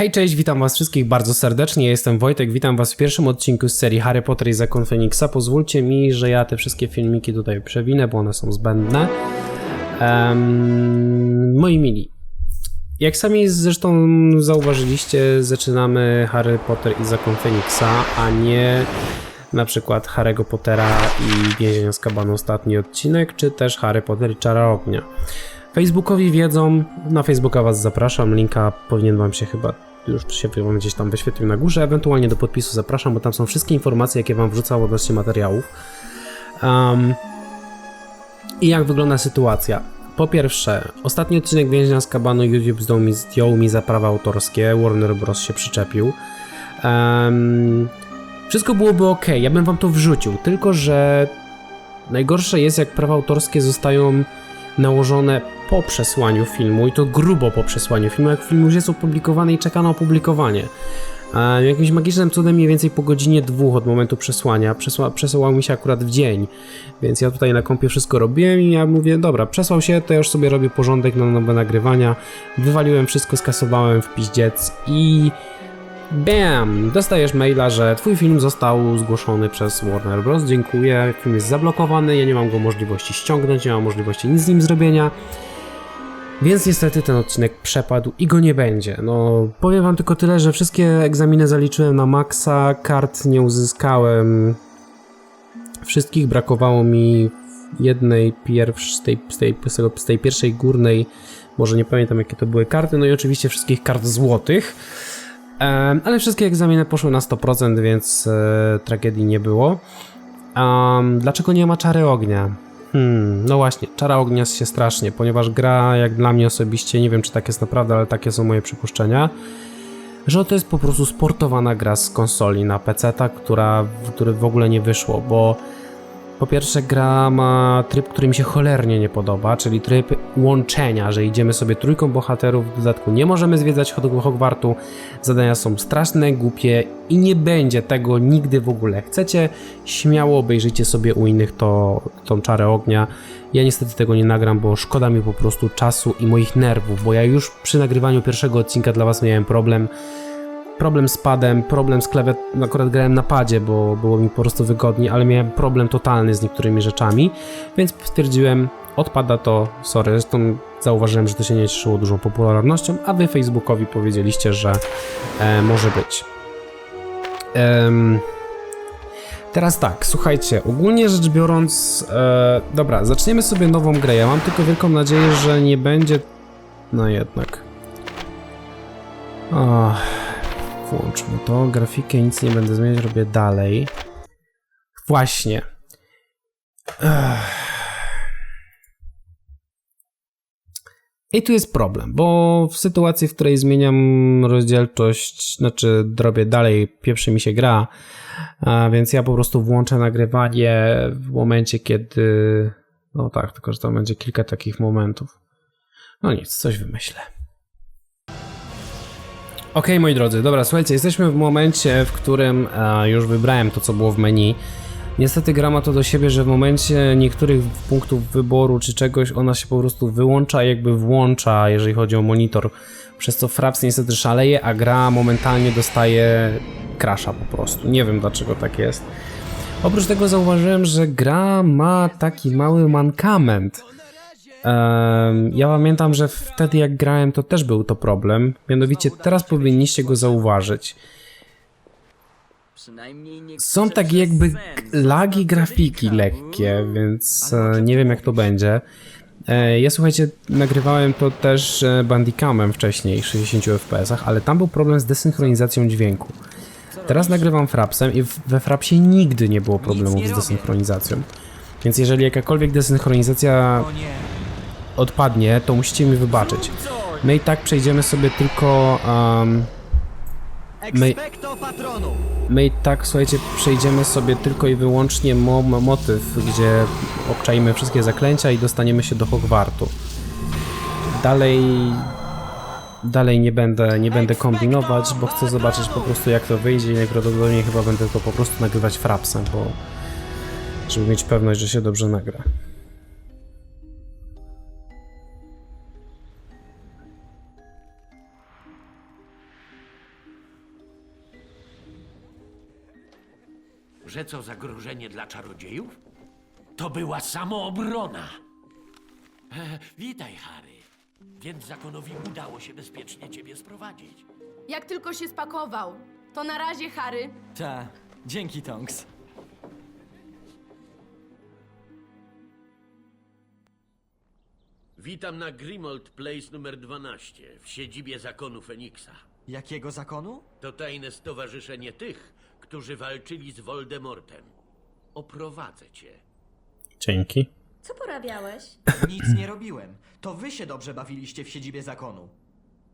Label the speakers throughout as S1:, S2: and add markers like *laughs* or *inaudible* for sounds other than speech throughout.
S1: Hej, cześć, witam was wszystkich bardzo serdecznie, jestem Wojtek, witam was w pierwszym odcinku z serii Harry Potter i Zakon Feniksa. Pozwólcie mi, że ja te wszystkie filmiki tutaj przewinę, bo one są zbędne. Um, moi mili, jak sami zresztą zauważyliście, zaczynamy Harry Potter i Zakon Feniksa, a nie na przykład Harry'ego Pottera i Więzienia z Kabanu ostatni odcinek, czy też Harry Potter i Czara Ognia. Facebookowi wiedzą, na Facebooka was zapraszam, linka powinien wam się chyba już się wam gdzieś tam wyświetlił na górze, ewentualnie do podpisu zapraszam, bo tam są wszystkie informacje, jakie wam wrzucał odnośnie materiałów. Um, I jak wygląda sytuacja? Po pierwsze, ostatni odcinek Więźnia z Kabanu YouTube zdjął mi, zdjął mi za prawa autorskie, Warner Bros. się przyczepił. Um, wszystko byłoby ok, ja bym wam to wrzucił, tylko że najgorsze jest, jak prawa autorskie zostają nałożone po przesłaniu filmu i to grubo po przesłaniu filmu, jak film już jest opublikowany i czeka na opublikowanie. E, jakimś magicznym cudem mniej więcej po godzinie dwóch od momentu przesłania przesła, mi się akurat w dzień, więc ja tutaj na kompie wszystko robiłem i ja mówię, dobra, przesłał się, to ja już sobie robię porządek na nowe nagrywania, wywaliłem wszystko, skasowałem w piździec i Bam! Dostajesz maila, że twój film został zgłoszony przez Warner Bros. Dziękuję, film jest zablokowany, ja nie mam go możliwości ściągnąć, nie mam możliwości nic z nim zrobienia. Więc niestety ten odcinek przepadł i go nie będzie. No, powiem wam tylko tyle, że wszystkie egzaminy zaliczyłem na maksa, kart nie uzyskałem. Wszystkich brakowało mi jednej pierwszej, z tej, z tej, z tej, pierwszej górnej, może nie pamiętam jakie to były karty, no i oczywiście wszystkich kart złotych. Ale wszystkie egzaminy poszły na 100%, więc e, tragedii nie było. Um, dlaczego nie ma czary ognia? Hmm, no właśnie, czara ognia się strasznie, ponieważ gra, jak dla mnie osobiście, nie wiem czy tak jest naprawdę, ale takie są moje przypuszczenia, że to jest po prostu sportowana gra z konsoli na PC, która, który w ogóle nie wyszło, bo po pierwsze, gra ma tryb, który mi się cholernie nie podoba, czyli tryb łączenia, że idziemy sobie trójką bohaterów, w dodatku nie możemy zwiedzać Hogwartu, zadania są straszne, głupie i nie będzie tego nigdy w ogóle. Chcecie, śmiało obejrzyjcie sobie u innych to, tą czarę ognia. Ja niestety tego nie nagram, bo szkoda mi po prostu czasu i moich nerwów, bo ja już przy nagrywaniu pierwszego odcinka dla Was miałem problem problem z padem, problem z klawet, akurat grałem na padzie, bo było mi po prostu wygodniej, ale miałem problem totalny z niektórymi rzeczami, więc stwierdziłem, odpada to, sorry, zresztą zauważyłem, że to się nie cieszyło dużą popularnością, a wy Facebookowi powiedzieliście, że e, może być. Ehm, teraz tak, słuchajcie, ogólnie rzecz biorąc, e, dobra, zaczniemy sobie nową grę, ja mam tylko wielką nadzieję, że nie będzie, no jednak. Oh. Włączmy to. Grafikę nic nie będę zmieniać, robię dalej. Właśnie. Ech. I tu jest problem, bo w sytuacji, w której zmieniam rozdzielczość, znaczy robię dalej, pieprzy mi się gra, więc ja po prostu włączę nagrywanie w momencie, kiedy... No tak, tylko że tam będzie kilka takich momentów. No nic, coś wymyślę. Ok, moi drodzy, dobra, słuchajcie, jesteśmy w momencie, w którym e, już wybrałem to, co było w menu. Niestety gra ma to do siebie, że w momencie niektórych punktów wyboru czy czegoś ona się po prostu wyłącza, jakby włącza, jeżeli chodzi o monitor, przez co Fraps niestety szaleje, a gra momentalnie dostaje crasha po prostu. Nie wiem dlaczego tak jest. Oprócz tego zauważyłem, że gra ma taki mały mankament. Ja pamiętam, że wtedy jak grałem to też był to problem. Mianowicie teraz powinniście go zauważyć. Są tak jakby lagi grafiki lekkie, więc e, nie wiem jak to będzie. E, ja słuchajcie, nagrywałem to też e, Bandicamem wcześniej, 60 fps, ale tam był problem z desynchronizacją dźwięku. Teraz nagrywam Frapsem i we Frapsie nigdy nie było problemów z desynchronizacją. Więc jeżeli jakakolwiek desynchronizacja odpadnie, to musicie mi wybaczyć. My i tak przejdziemy sobie tylko... Um, my, my i tak, słuchajcie, przejdziemy sobie tylko i wyłącznie mo motyw, gdzie obczajmy wszystkie zaklęcia i dostaniemy się do Hogwartu. Dalej... Dalej nie będę, nie będę kombinować, bo chcę zobaczyć po prostu jak to wyjdzie i najprawdopodobniej chyba będę to po prostu nagrywać frapsem, bo... Żeby mieć pewność, że się dobrze nagra.
S2: Że co zagrożenie dla czarodziejów? To była samoobrona. E, witaj, Harry. Więc zakonowi udało się bezpiecznie ciebie sprowadzić.
S3: Jak tylko się spakował. To na razie, Harry.
S4: Ta, dzięki Tonks.
S2: Witam na Grimold Place numer 12 w siedzibie zakonu Feniksa.
S4: Jakiego zakonu?
S2: To tajne stowarzyszenie tych, którzy walczyli z Voldemortem. Oprowadzę cię.
S1: Dzięki.
S5: Co porabiałeś?
S4: Nic nie robiłem. To wy się dobrze bawiliście w siedzibie zakonu.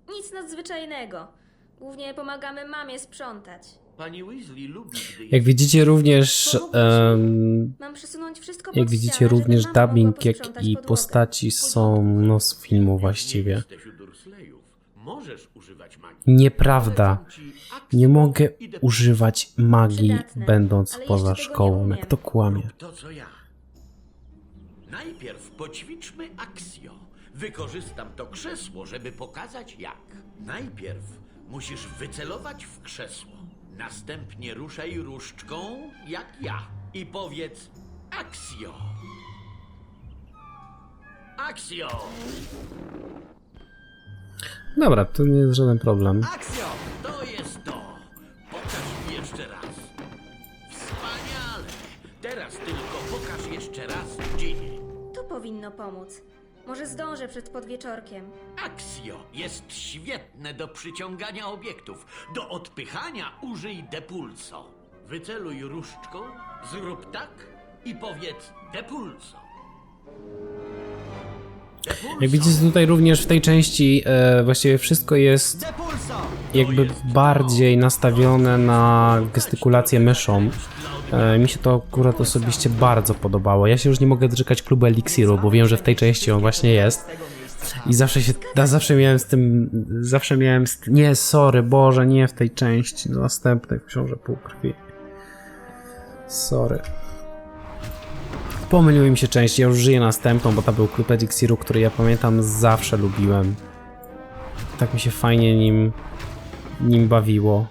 S5: Nic nadzwyczajnego. Głównie pomagamy mamie sprzątać.
S2: Pani Weasley lubi, gdy
S1: Jak widzicie również, em,
S5: Mam przesunąć wszystko pod
S1: jak widzicie
S5: ścianę, żeby
S1: również
S5: mama mogła
S1: dubbing, jak
S5: posprzątać
S1: i
S5: podłogę.
S1: postaci są no, z filmu właściwie.
S2: jesteś u Dursleyów. Możesz używać magii.
S1: Nieprawda. Nie mogę używać magii,
S5: Przydatne,
S1: będąc
S5: ale
S1: poza
S5: jeszcze tego nie
S1: szkołą.
S5: umiem.
S1: Jak to kłamie?
S2: To co ja. Najpierw poćwiczmy aksjo. Wykorzystam to krzesło, żeby pokazać jak. Najpierw musisz wycelować w krzesło. Następnie ruszaj różdżką jak ja. I powiedz aksjo. Aksjo!
S1: Dobra, to nie jest żaden problem.
S4: Akcjo!
S5: Powinno pomóc. Może zdążę przed podwieczorkiem.
S2: Aksjo jest świetne do przyciągania obiektów. Do odpychania użyj depulso. Wyceluj różdżką, zrób tak i powiedz depulso.
S1: Jak widzicie tutaj również w tej części e, właściwie wszystko jest jakby bardziej nastawione na gestykulację myszą. E, mi się to akurat osobiście bardzo podobało. Ja się już nie mogę doczekać klubu Elixiru, bo wiem, że w tej części on właśnie jest. I zawsze się, ja zawsze miałem z tym, zawsze miałem z nie, sorry, Boże, nie w tej części, do następnej, książę półkrwi. Sorry. Pomyliły mi się części, ja już żyję następną, bo to był klub Elixiru, który ja pamiętam zawsze lubiłem. Tak mi się fajnie nim, nim bawiło.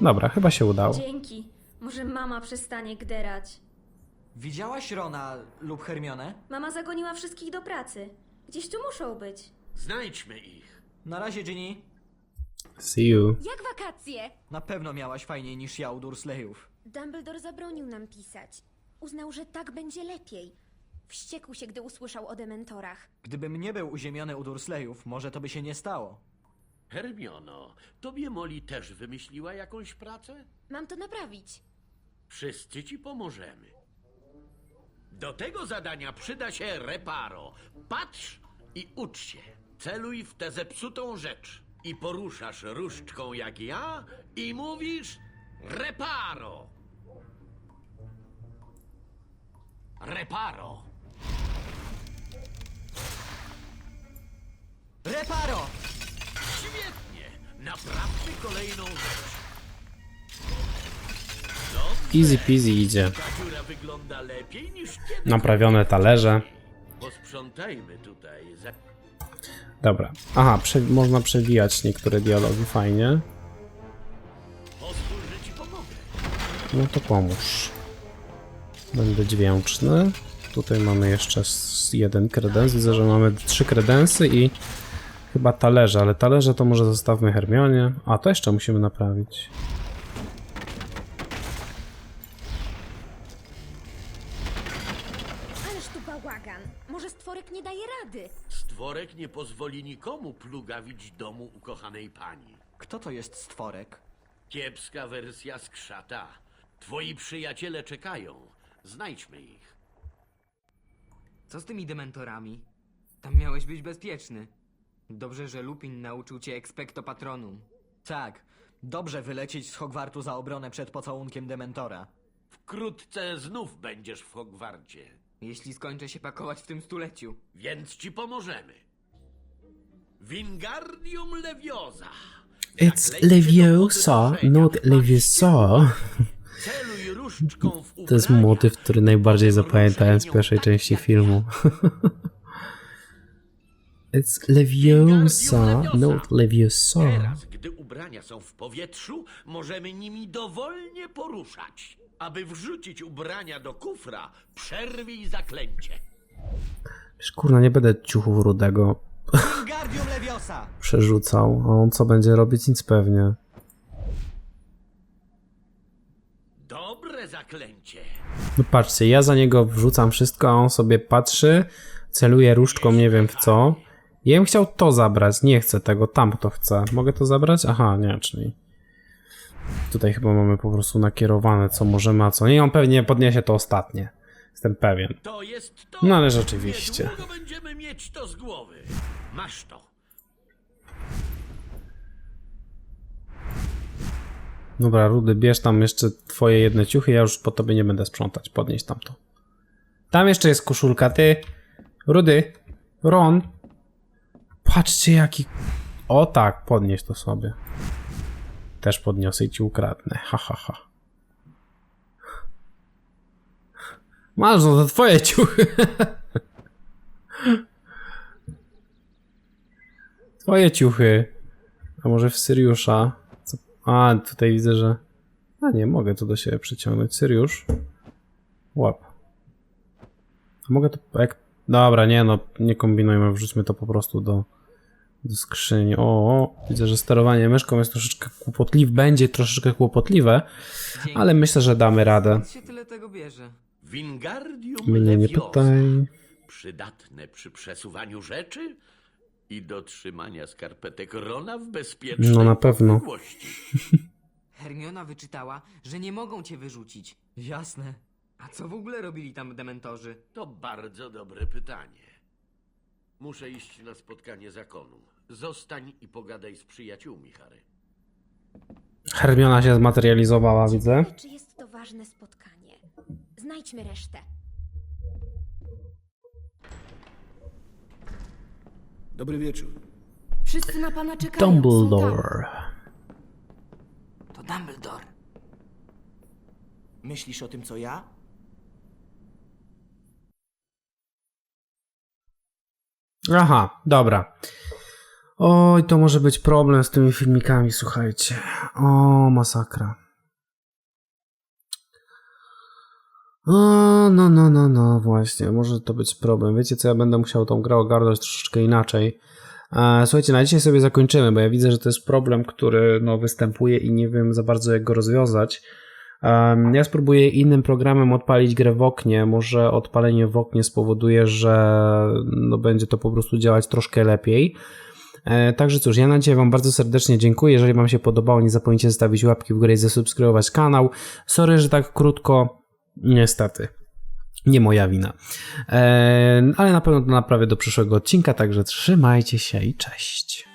S1: Dobra, chyba się udało.
S5: Dzięki. Może mama przestanie gderać.
S4: Widziałaś Rona lub Hermionę?
S5: Mama zagoniła wszystkich do pracy. Gdzieś tu muszą być.
S2: Znajdźmy ich.
S4: Na razie, Ginny.
S1: See you.
S6: Jak wakacje?
S4: Na pewno miałaś fajniej niż ja u Dursleyów.
S6: Dumbledore zabronił nam pisać. Uznał, że tak będzie lepiej. Wściekł się, gdy usłyszał o dementorach.
S4: Gdybym nie był uziemiony u Dursleyów, może to by się nie stało.
S2: Hermiono, tobie Molly też wymyśliła jakąś pracę?
S6: Mam to naprawić.
S2: Wszyscy ci pomożemy. Do tego zadania przyda się reparo. Patrz i ucz się. Celuj w tę zepsutą rzecz. I poruszasz różdżką jak ja i mówisz reparo. Reparo.
S4: Reparo!
S2: Świetnie. Naprawmy kolejną rzecz.
S1: Easy peasy idzie.
S2: Ta dziura wygląda lepiej niż.
S1: Naprawione talerze.
S2: Posprzątajmy tutaj. Za...
S1: Dobra. Aha, prze można przewijać niektóre dialogi, fajnie.
S2: Pozwól, że ci pomogę.
S1: No to pomóż. Będę dźwięczny. Tutaj mamy jeszcze jeden kredens. Widzę, że mamy trzy kredensy i chyba talerze, ale talerze to może zostawmy Hermionie. A, to jeszcze musimy naprawić.
S6: Ależ tu bałagan. Może stworek nie daje rady.
S2: Stworek nie pozwoli nikomu plugawić domu ukochanej pani.
S4: Kto to jest stworek?
S2: Kiepska wersja skrzata. Twoi przyjaciele czekają. Znajdźmy ich.
S7: Co z tymi dementorami? Tam miałeś być bezpieczny. Dobrze, że Lupin nauczył cię expecto patronum.
S4: Tak, dobrze wylecieć z Hogwartu za obronę przed pocałunkiem Dementora.
S2: Wkrótce znów będziesz w Hogwarcie,
S7: Jeśli skończę się pakować w tym stuleciu.
S2: więc ci pomożemy. Wingardium Leviosa.
S1: It's Leviosa, not Leviosa. *laughs*
S2: Celuj różdżką w
S1: To jest motyw, który najbardziej zapamiętałem z pierwszej części filmu. *laughs* It's Leviosa, not Leviosa.
S2: Teraz, gdy ubrania są w powietrzu, możemy nimi dowolnie poruszać. Aby wrzucić ubrania do kufra, przerwij zaklęcie.
S1: Wiesz, Kurna, nie będę ciuchów rudego
S4: Wingardium Leviosa! *laughs*
S1: przerzucał. A on co będzie robić? Nic pewnie.
S2: Dobre zaklęcie.
S1: No patrzcie, ja za niego wrzucam wszystko, a on sobie patrzy, celuje różdżką nie wiem w co. Ja bym chciał to zabrać, nie chcę tego, tam to chcę. Mogę to zabrać? Aha, nie, czyli... Tutaj chyba mamy po prostu nakierowane, co możemy, a co nie. On pewnie podniesie to ostatnie. Jestem pewien.
S2: To jest to.
S1: No ale rzeczywiście.
S2: Niedługo będziemy mieć to z głowy. Masz to.
S1: Dobra, Rudy, bierz tam jeszcze twoje jedne ciuchy, ja już po tobie nie będę sprzątać. Podnieś tam to. Tam jeszcze jest koszulka, ty. Rudy. Ron. Patrzcie jaki... O tak, podnieś to sobie. Też podniosę i ci ukradnę. Ha, ha, ha. Masz, no to twoje ciuchy. *laughs* Twoje ciuchy. A może w Syriusza? A, tutaj widzę, że... A nie, mogę to do siebie przyciągnąć. Syriusz. Łap. Mogę to... Jak... Dobra, nie no, nie kombinujmy, wrzućmy to po prostu do, do skrzyni. O, o, widzę, że sterowanie myszką jest troszeczkę kłopotliwe, będzie troszeczkę kłopotliwe,
S7: Dzięki.
S1: ale myślę, że damy radę.
S7: Skąd się tyle tego bierze?
S2: Wingardium
S1: Mnie nie pytaj.
S2: Przydatne przy przesuwaniu rzeczy i do trzymania skarpetek Rona w bezpiecznej
S1: No na pewno.
S2: odległości. *laughs*
S7: Hermiona wyczytała, że nie mogą cię wyrzucić.
S4: Jasne.
S7: A co w ogóle robili tam dementorzy?
S2: To bardzo dobre pytanie. Muszę iść na spotkanie zakonu. Zostań i pogadaj z przyjaciółmi, Harry.
S1: Hermiona się zmaterializowała, widzę.
S6: Czy jest to ważne spotkanie. Znajdźmy resztę.
S8: Dobry wieczór.
S3: Wszyscy na pana czekają.
S1: Dumbledore.
S7: To Dumbledore.
S8: Myślisz o tym, co ja?
S1: Aha, dobra. Oj, to może być problem z tymi filmikami, słuchajcie. O, masakra. O, no, no, no, no, właśnie, może to być problem. Wiecie co, ja będę musiał tą grę ogarnąć troszeczkę inaczej. E, Słuchajcie, na dzisiaj sobie zakończymy, bo ja widzę, że to jest problem, który no, występuje i nie wiem za bardzo jak go rozwiązać. Ja spróbuję innym programem odpalić grę w oknie. Może odpalenie w oknie spowoduje, że no, będzie to po prostu działać troszkę lepiej. E, Także cóż, ja na dzisiaj Wam bardzo serdecznie dziękuję. Jeżeli Wam się podobało, nie zapomnijcie zostawić łapki w górę i zasubskrybować kanał. Sorry, że tak krótko. Niestety. Nie moja wina. E, Ale na pewno to naprawię do przyszłego odcinka, także trzymajcie się i cześć.